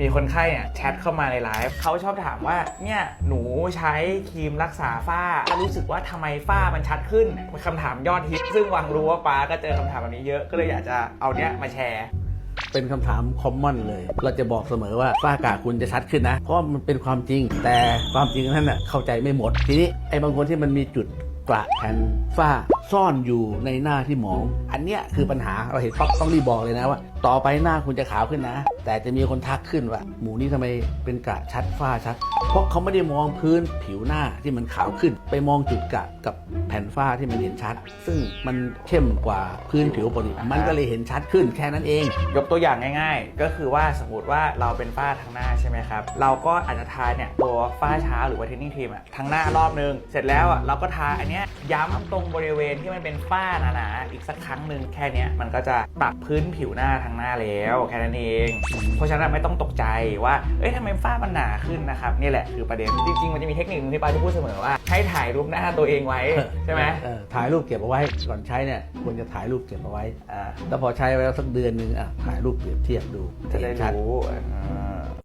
มีคนไข้เนี่ยแชทเข้ามาในไลฟ์เขาชอบถามว่าเนี่ยหนูใช้ครีมรักษาฝ้า รู้สึกว่าทำไมฝ้ามันชัดขึ้นเป็นคำถามยอดฮิต ซึ่งวังรู้ว่าป้าก็เจอคำถามแบบนี้เยอะก็เลยอยากจะเอาเนี้ยมาแชร์ เป็นคำถามคอมมอนเลย เราจะบอกเสมอว่าฝ้ากระคุณจะชัดขึ้นนะ เพราะมันเป็นความจริง แต่ความจริงนั้นน่ะเข้าใจไม่หมด ทีนี้ไอ้บางคนที่มันมีจุดกระแผ่นฝ้า ซ่อนอยู่ในหน้าที่หมอง อันเนี้ยคือปัญหาเราเห็นปั๊บต้องรีบบอกเลยนะว่า ต่อไปหน้าคุณจะขาวขึ้นนะ แต่จะมีคนทักขึ้นว่า หมูนี่ทำไมเป็นกระชัดฝ้าชัด เพราะเขาไม่ได้มองพื้นผิวหน้าที่มันขาวขึ้น ไปมองจุดกระกับแผ่นฝ้าที่มันเห็นชัด ซึ่งมันเข้มกว่าพื้นผิวปกติมันก็เลยเห็นชัดขึ้นแค่นั้นเอง ยกตัวอย่างง่าย ๆ ก็คือว่าสมมติว่าเราเป็นฝ้าทางหน้าใช่ไหมครับเราก็อาจจะทาเนี่ยตัวฝ้าเช้าหรือว่าเทนนิ่งครีมอะทางหน้ารอบนึงเสร็จแล้วอะเราก็ทาอันเนี้ยย้ำตรงบริเวณที่มันเป็นฝ้าหนาๆอีกสักครั้งหนึ่งแค่เนี้ยมันก็จะปรับพื้นผิวหน้าทางหน้าแล้วแค่นั้นเอง เพราะฉะนั้นไม่ต้องตกใจว่าเอ้ยทำไมฝ้ามันหนาขึ้นนะครับนี่แหละคือประเด็นจริงๆมันจะมีเทคนิคหนึงที่ป้าจะพูดเสมอว่าให้ถ่ายรูปหน้าตัวเองไว้ใช่ไหมเออถ่ายรูปเก็บเอาไว้ก่อนใช้เนี่ยควรจะถ่ายรูปเก็บเอาไว้อ่าแล้วพอใช้ไปแล้วสักเดือนหนึ่งอะถ่ายรูปเปรียบเทียบดูจะได้เห็นชัดรู้อ่า